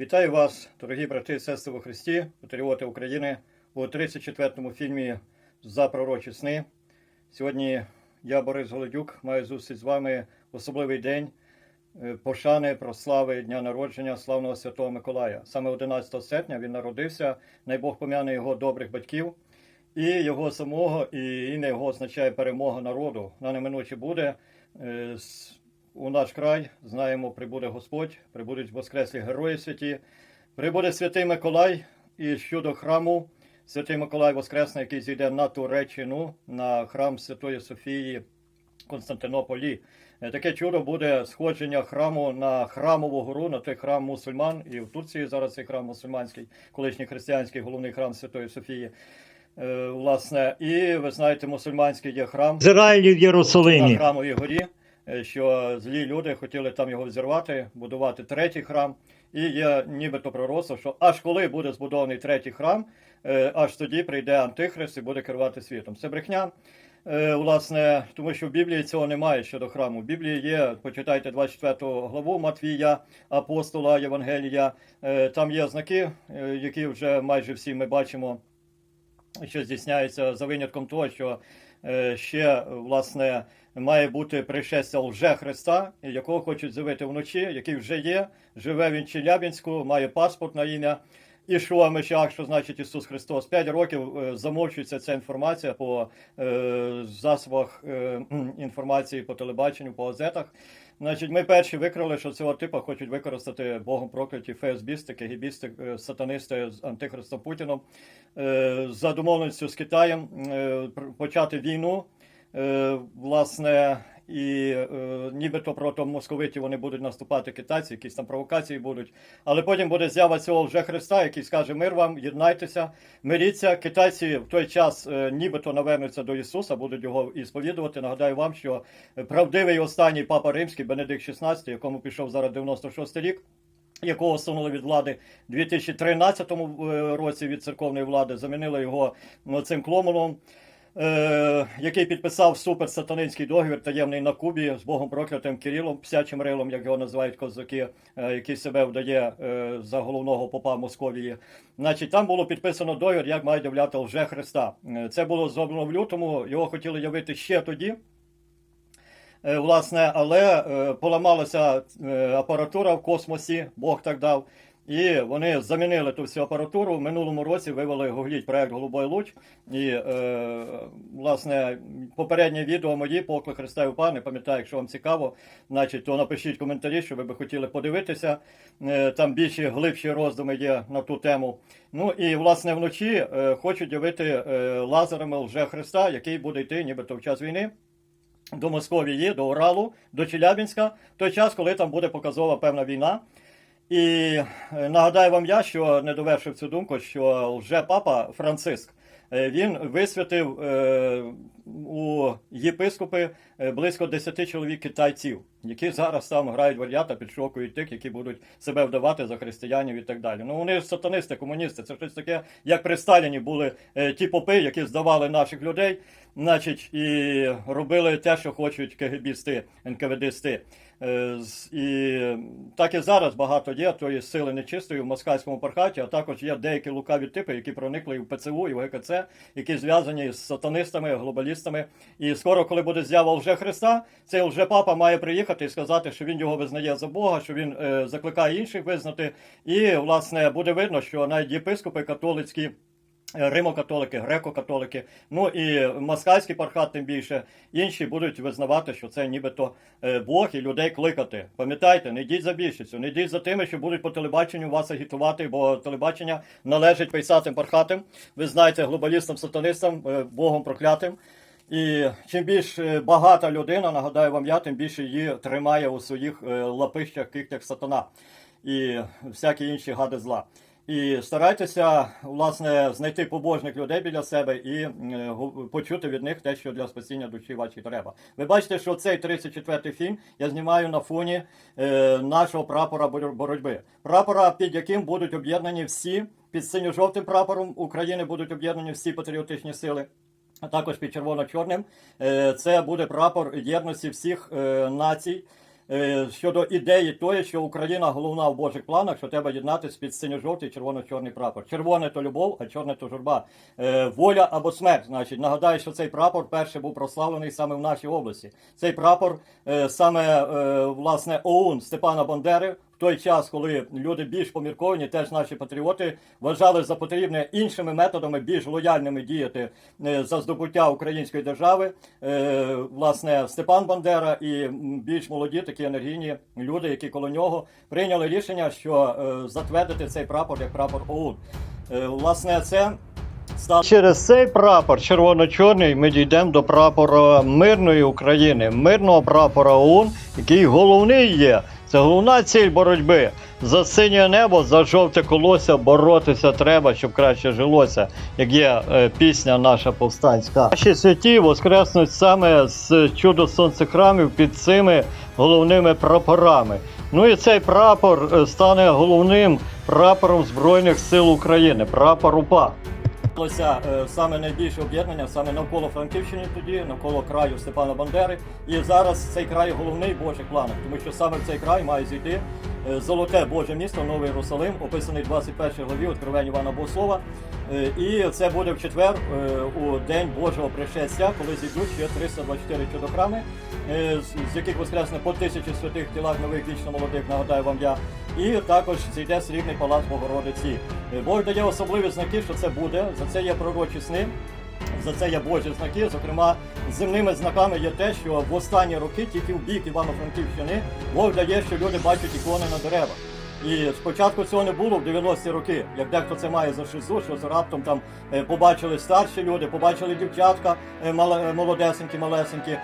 Вітаю вас, дорогі брати і сестри у Христі, патріоти України, у 34-му фільмі За пророчі сни. Сьогодні я, Борис Голодюк, маю зустріч з вами в особливий день е, пошани прослави Дня народження славного Святого Миколая. Саме 11 серпня він народився, най Бог пом'яне його добрих батьків, і його самого, і ім'я його означає перемога народу. На неминуче буде. У наш край. Знаємо, прибуде Господь, прибудуть воскреслі герої святі, прибуде святий Миколай, і щодо храму, святий Миколай Воскресний, який зійде на Туреччину, на храм Святої Софії в Константинополі. Е, Таке чудо буде сходження храму на храмову гору, на той храм мусульман, і в Турції зараз цей храм мусульманський, колишній християнський головний храм Святої Софії. Е, Власне, і ви знаєте, мусульманський є храм. Ізраїлі в на храмовій горі, що злі люди хотіли там його взірвати, будувати третій храм. І є нібито пророцтво, що аж коли буде збудований третій храм, е, аж тоді прийде Антихрист і буде керувати світом. Це брехня. Е, Власне, тому що в Біблії цього немає щодо храму. В Біблії є, почитайте 24 главу Матвія, апостола Євангелія. Е, Там є знаки, е, які вже майже всі ми бачимо що здійсняється за винятком того, що е, ще власне має бути пришестя лже Христа, якого хочуть з'явити вночі, який вже є, живе він Челябінську, має паспорт на ім'я. Ішуа мечах, що значить Ісус Христос. П'ять років е, замовчується ця інформація по е, засобах е, інформації по телебаченню, по газетах. Значить, ми перші викрили, що цього типу хочуть використати Богом прокляті ФСБісти, КГБісти, е, сатанисти з антихристом Путіном е, за домовленістю з Китаєм е, почати війну. Власне, і е, нібито проти московитів вони будуть наступати китайці, якісь там провокації будуть. Але потім буде з'ява цього вже Христа, який скаже: Мир вам, єднайтеся, миріться. Китайці в той час е, нібито навернуться до Ісуса, будуть його і сповідувати. Нагадаю вам, що правдивий останній папа римський Бенедикт XVI, якому пішов зараз 96 рік. Якого усунули від влади у 2013 е, році від церковної влади, замінили його ну, цим клоуном, е, який підписав суперсатанинський договір таємний на Кубі з Богом проклятим Кирилом, псячим рилом, як його називають козаки, е, який себе вдає е, за головного попа Московії. Значить, там було підписано договір, як мають являти лже Христа. Е, Це було зроблено в лютому. Його хотіли явити ще тоді. Е, Власне, але е, поламалася апаратура в космосі, Бог так дав. І вони замінили ту всю апаратуру. В минулому році вивели гугліть проект Голубой луч. І, е, власне, попереднє відео мої поклик Христа і УПА, не пам'ятаю, якщо вам цікаво, значить, то напишіть коментарі, що ви би хотіли подивитися. Е, там більші глибші роздуми є на ту тему. Ну і власне вночі е, хочуть явити е, лазерами лже Христа, який буде йти нібито в час війни до Московії, до Уралу, до Челябінська, в той час, коли там буде показова певна війна. І е, нагадаю вам я, що не довершив цю думку, що вже папа Франциск. е, Він висвятив е, у єпископи близько 10 чоловік китайців, які зараз там грають вар'ята, підшокують тих, які будуть себе вдавати за християнів і так далі. Ну вони ж сатанисти, комуністи. Це щось таке, як при Сталіні були ті попи, які здавали наших людей, значить, і робили те, що хочуть КГБісти, НКВДсти. Е, І так і зараз багато є тої сили нечистої в москальському пархаті, а також є деякі лукаві типи, які проникли і в ПЦУ, і в ГКЦ, які зв'язані з сатанистами, глобалістами. І скоро, коли буде з'ява лже Христа, цей лжепапа має приїхати і сказати, що він його визнає за Бога, що він е, закликає інших визнати. І, власне, буде видно, що навіть єпископи католицькі. Римо-католики, греко-католики, ну і москальський пархат, тим більше інші будуть визнавати, що це нібито е, Бог і людей кликати. Пам'ятайте, не йдіть за більшістю, не йдіть за тими, що будуть по телебаченню вас агітувати, бо телебачення належить пейсатим пархатам. Ви знаєте, глобалістам, сатанистам, е, Богом проклятим. І чим більш е, багата людина, нагадаю вам я, тим більше її тримає у своїх е, лапищах кігтях сатана і всякі інші гади зла. І старайтеся власне знайти побожних людей біля себе і е, почути від них те, що для спасіння душі вашій треба. Ви бачите, що цей 34-й фільм я знімаю на фоні е, нашого прапора бор- боротьби. Прапора, під яким будуть об'єднані всі під синьо-жовтим прапором України будуть об'єднані всі патріотичні сили. А також під червоно-чорним Е, це буде прапор єдності всіх націй. Е, щодо ідеї тої, що Україна головна в Божих планах, що треба єднатися під синьо-жовтий червоно-чорний прапор. Червоне то любов, а чорне то журба. Е, воля або смерть. Значить, нагадаю, що цей прапор перший був прославлений саме в нашій області. Цей прапор е, саме власне ОУН Степана Бандери. Той час, коли люди більш помірковані, теж наші патріоти вважали за потрібне іншими методами, більш лояльними діяти е, за здобуття української держави. Е, Власне, Степан Бандера і більш молоді такі енергійні люди, які коло нього прийняли рішення, що е, затвердити цей прапор як прапор ОУН. Власне, це через цей прапор червоно-чорний. Ми дійдемо до прапора мирної України, мирного прапора ОУН, який головний є. Це головна ціль боротьби. За синє небо, за жовте колося боротися треба, щоб краще жилося, як є е, пісня наша повстанська. Наші святі воскреснуть саме з чудо сонцехрамів під цими головними прапорами. Ну і цей прапор е, стане головним прапором Збройних сил України, прапор УПА. Відбулося е, саме найбільше об'єднання саме навколо Франківщини тоді, навколо краю Степана Бандери. І зараз цей край головний в Божих планах, тому що саме в цей край має зійти золоте Боже місто, Новий Єрусалим, описаний в 21 главі Откровень Івана Богослова. Е, І це буде в четвер е, у день Божого пришестя, коли зійдуть ще 324 чудохрами, е, з- яких воскресне по тисячі святих тілах нових вічно молодих, нагадаю вам я. І також зійде срібний палац Богородиці. Е, Бог дає особливі знаки, що це буде. За це є пророчі сни. За це є Божі знаки. Зокрема, земними знаками є те, що в останні роки тільки в бік Івано-Франківщини Бог дає, що люди бачать ікони на деревах. І спочатку цього не було в 90-ті роки, як дехто це має за шизу, що з раптом там е, побачили старші люди, побачили дівчатка е, е, молодесенькі, малесенькі,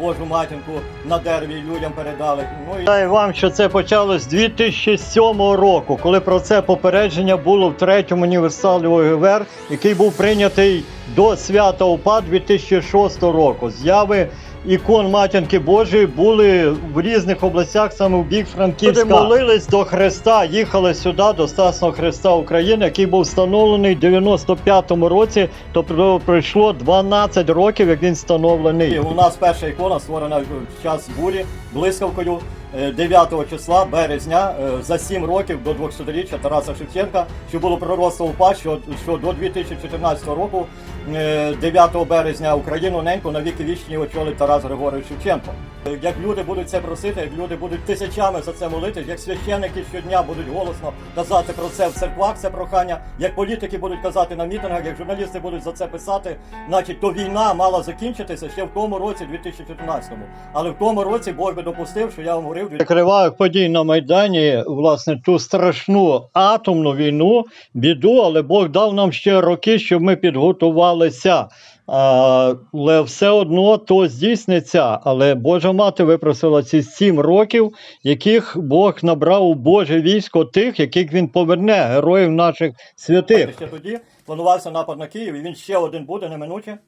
Божу матінку на дереві людям передали. Ну і Знаю вам, що це почалось з 2007 року, коли про це попередження було в третьому універсалі ОГВР, який був прийнятий до свята УПА 2006 року. З'яви ікон матінки Божої були в різних областях, саме в бік Франківська. Люди молились до Христа, їхали сюди, до Стасного Христа України, який був встановлений в 95-му році. Тобто пройшло 12 років, як він встановлений. У нас перша ікона створена в час бурі блискавкою. Е, 9 числа березня е, за 7 років до 200-річчя Тараса Шевченка, що було пророцтво УПА, що, що до 2014 року, е, 9 березня Україну неньку на віки вічні очолить Тарас Григорович Шевченко. Е, Як люди будуть це просити, як люди будуть тисячами за це молитись, як священники щодня будуть голосно казати про це в церквах, це прохання, як політики будуть казати на мітингах, як журналісти будуть за це писати, значить, то війна мала закінчитися ще в тому році, 2014-му. Але в тому році Бог би допустив, що я вам говорив. Кривавих подій на Майдані, власне, ту страшну атомну війну, біду, але Бог дав нам ще роки, щоб ми підготувалися. А, Але все одно то здійсниться. Але Божа мати випросила ці сім років, яких Бог набрав у Боже військо тих, яких він поверне, героїв наших святих. Ще тоді планувався напад на Київ, і він ще один буде неминуче.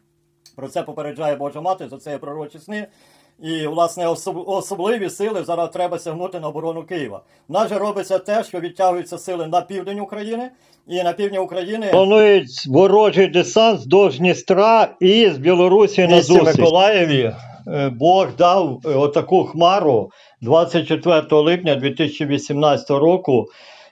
Про це попереджає Божа мати, за це є пророчі сни. І, власне, особливі сили зараз треба сягнути на оборону Києва. В нас же робиться те, що відтягуються сили на південь України і на півдні України. Планують ворожий десант з Дністра і з Білорусі на зустріч. Миколаєві е, Бог дав е, отаку хмару 24 липня 2018 року.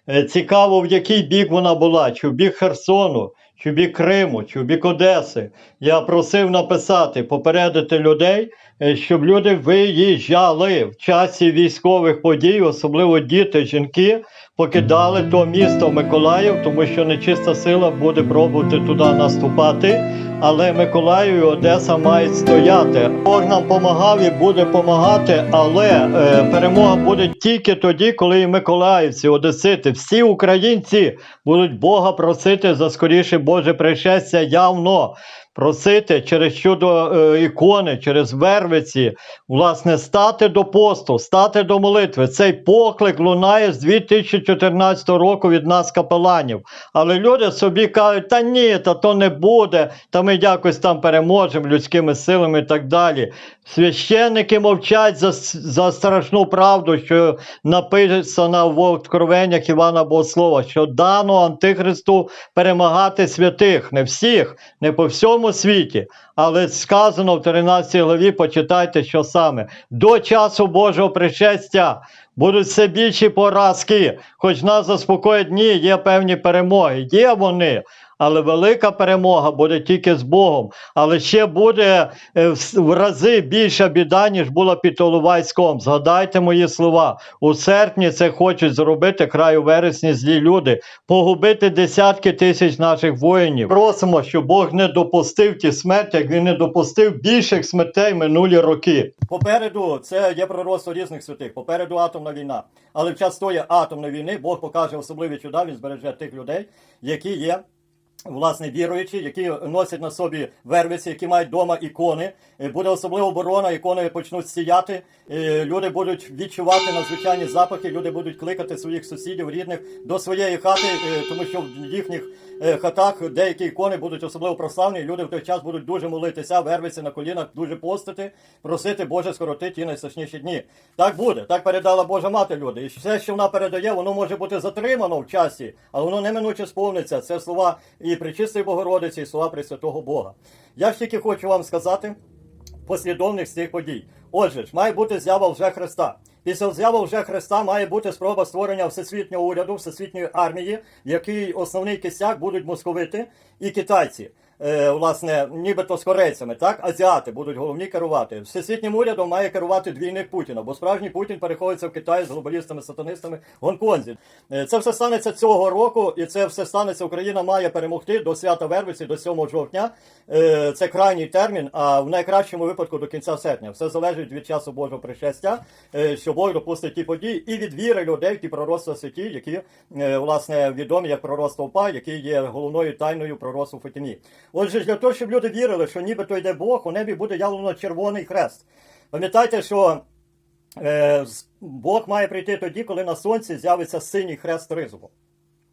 Е, Цікаво, в який бік вона була, чи в бік Херсону, чи в бік Криму, чи в бік Одеси. Я просив написати, попередити людей, щоб люди виїжджали в часі військових подій, особливо діти, жінки, покидали то місто Миколаїв, тому що нечиста сила буде пробувати туди наступати. Але Миколаїв і Одеса мають стояти. Бог нам помагав і буде помагати, але е, перемога буде тільки тоді, коли і миколаївці, одесити, всі українці будуть Бога просити за скоріше Боже пришестя явно. Просити через чудо е, ікони, через вервиці, власне, стати до посту, стати до молитви. Цей поклик лунає з 2014 року від нас, капеланів. Але люди собі кажуть, та ні, та то не буде, та ми якось там переможемо людськими силами і так далі. Священники мовчать за, за страшну правду, що написана в откровеннях Івана Богослова, що дано Антихристу перемагати святих, не всіх, не по всьому цьому світі. Але сказано в 13 главі, почитайте, що саме. До часу Божого пришестя будуть все більші поразки. Хоч нас заспокоять, ні, є певні перемоги. Є вони. Але велика перемога буде тільки з Богом. Але ще буде е, в рази більша біда, ніж була під Олувайськом. Згадайте мої слова. У серпні це хочуть зробити край у вересні злі люди, погубити десятки тисяч наших воїнів. Просимо, щоб Бог не допустив ті смерті, він не допустив більших смертей минулі роки. Попереду це є пророцтво різних святих. Попереду атомна війна. Але в час тої атомної війни Бог покаже особливі чуда, він збереже тих людей, які є власне віруючі, які носять на собі вервиці, які мають вдома ікони. Е, Буде особлива оборона, ікони почнуть сіяти. е, Люди будуть відчувати надзвичайні запахи, люди будуть кликати своїх сусідів, рідних до своєї хати, е, тому що в їхніх хатах деякі ікони будуть особливо прославні. Люди в той час будуть дуже молитися, вервитися на колінах, дуже постити, просити Боже скороти ті найстрашніші дні. Так буде, так передала Божа мати люди. І все, що вона передає, воно може бути затримано в часі, але воно неминуче сповниться. Це слова і Пречистої Богородиці, і слова Пресвятого Бога. Я ж тільки хочу вам сказати послідовних з цих подій. Отже ж, має бути з'ява вже Христа. Після з'яви вже Христа має бути спроба створення всесвітнього уряду, всесвітньої армії, який основний кисяк будуть московити і китайці. Е, власне, нібито з корейцями, так? Азіати будуть головні керувати. Всесвітнім урядом має керувати двійник Путіна, бо справжній Путін переходиться в Китай з глобалістами, сатанистами в Гонконзі. Е, Це все станеться цього року, і це все станеться. Україна має перемогти до свята Вервиці, до 7 жовтня. Е, Це крайній термін, а в найкращому випадку до кінця серпня. Все залежить від часу Божого пришестя, е, що Бог допустить ті події, і від віри людей, ті пророцтва святі, які власне відомі як пророцтво УПА, який є головною тайною пророцтва Фатимі. Отже, для того, щоб люди вірили, що нібито йде Бог, у небі буде явлено червоний хрест. Пам'ятайте, що е, Бог має прийти тоді, коли на сонці з'явиться синій хрест ризову.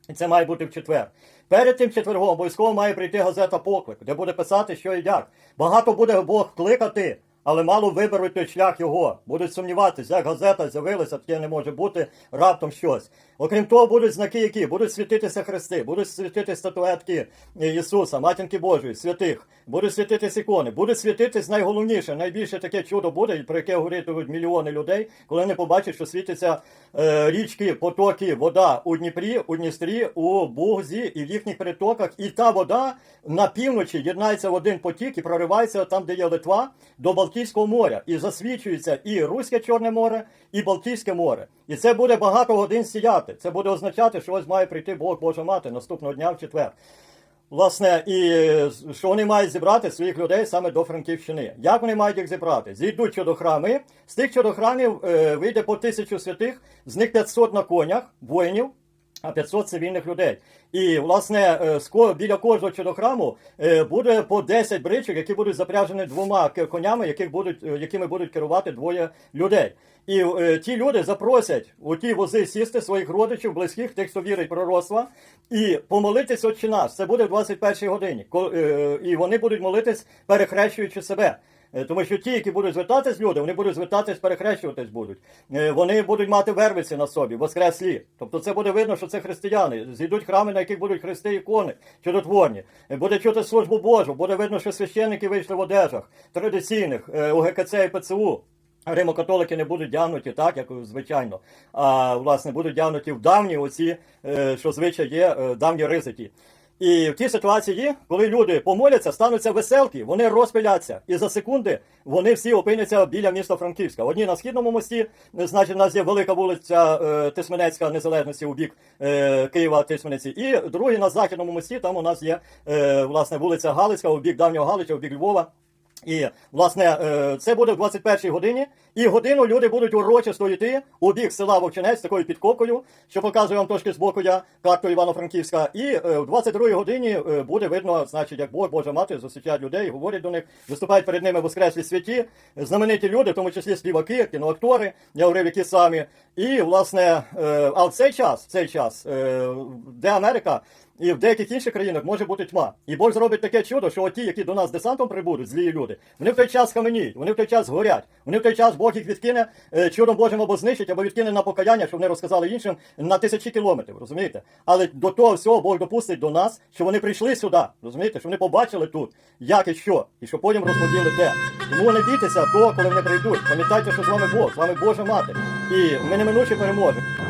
І це має бути в четвер. Перед тим четвергом обов'язково має прийти газета Поклик, де буде писати, що і як. Багато буде Бог кликати, але мало виберуть той шлях його. Будуть сумніватися, як газета з'явилася, таке не може бути раптом щось. Окрім того, будуть знаки, які будуть світитися хрести, будуть світитися статуетки Ісуса, Матінки Божої, святих, будуть світитися ікони, буде світитись найголовніше, найбільше таке чудо буде, про яке говоритимуть мільйони людей, коли вони побачать, що світяться е, річки, потоки, вода у Дніпрі, у Дністрі, у Бугзі і в їхніх притоках. І та вода на півночі єднається в один потік і проривається там, де є Литва, до Балтійського моря. І засвічується і Руське Чорне море, і Балтійське море. І це буде багато годин сіяти. Це буде означати, що ось має прийти Бог Божа мати наступного дня в четвер. Власне, і що вони мають зібрати своїх людей саме до Франківщини. Як вони мають їх зібрати? Зійдуть чудохрами. З тих чудохрамів е, вийде по тисячу святих, з них 500 на конях, воїнів, 500 цивільних людей. І, власне, е, біля кожного чудохраму е, буде по 10 бричок, які будуть запряжені двома конями, яких будуть, е, якими будуть керувати двоє людей. І ті люди запросять у ті вози сісти своїх родичів, близьких, тих, хто вірить пророцтва, і помолитись Отче наш. Це буде в 21 годині. Ко- е, І вони будуть молитись, перехрещуючи себе. Е, Тому що ті, які будуть звертатись люди, вони будуть звертатись, перехрещуватись будуть. Е, Вони будуть мати вервиці на собі, воскреслі. Тобто це буде видно, що це християни. Зійдуть храми, на яких будуть хрести ікони, чудотворні. Е, Буде чути службу Божу, буде видно, що священники вийшли в одежах традиційних е, у ГКЦ і ПЦУ. Римокатолики не будуть дягнуті так, як звичайно, а власне будуть дягнуті в давні оці, що звичай є, давні ризики. І в тій ситуації, коли люди помоляться, стануться веселки, вони розпиляться. І за секунди вони всі опиняться біля міста Франківська. Одні на східному мості, значить, у нас є велика вулиця е, Тисменецька Незалежності у бік е, Києва Тисмениці. І другі на західному мості, там у нас є е, власне вулиця Галицька у бік давнього Галича, у бік Львова. І, власне, е, це буде в 21-й годині, і годину люди будуть урочисто йти у бік села Вовчинець такою підкопкою, що показую вам трошки з боку я карту Івано-Франківська. І е, в 22-й годині е, буде видно, значить, як Бог, Божа мати зустрічають людей, говорять до них, виступають перед ними воскреслі святі, знамениті люди, в тому числі співаки, кіноактори, я говорив, які самі. І, власне, а в цей час, в цей час, де Америка, І в деяких інших країнах може бути тьма. І Бог зробить таке чудо, що ті, які до нас десантом прибудуть, злі люди, вони в той час каменіють, вони в той час горять, вони в той час Бог їх відкине е, чудом Божим або знищить, або відкине на покаяння, щоб вони розказали іншим на тисячі кілометрів, розумієте? Але до того всього Бог допустить до нас, що вони прийшли сюди, розумієте, що вони побачили тут, як і що, і що потім розповіли де. Тому не бійтеся того, коли вони прийдуть. Пам'ятайте, що з вами Бог, з вами Божа мати. І ми неминуче переможемо.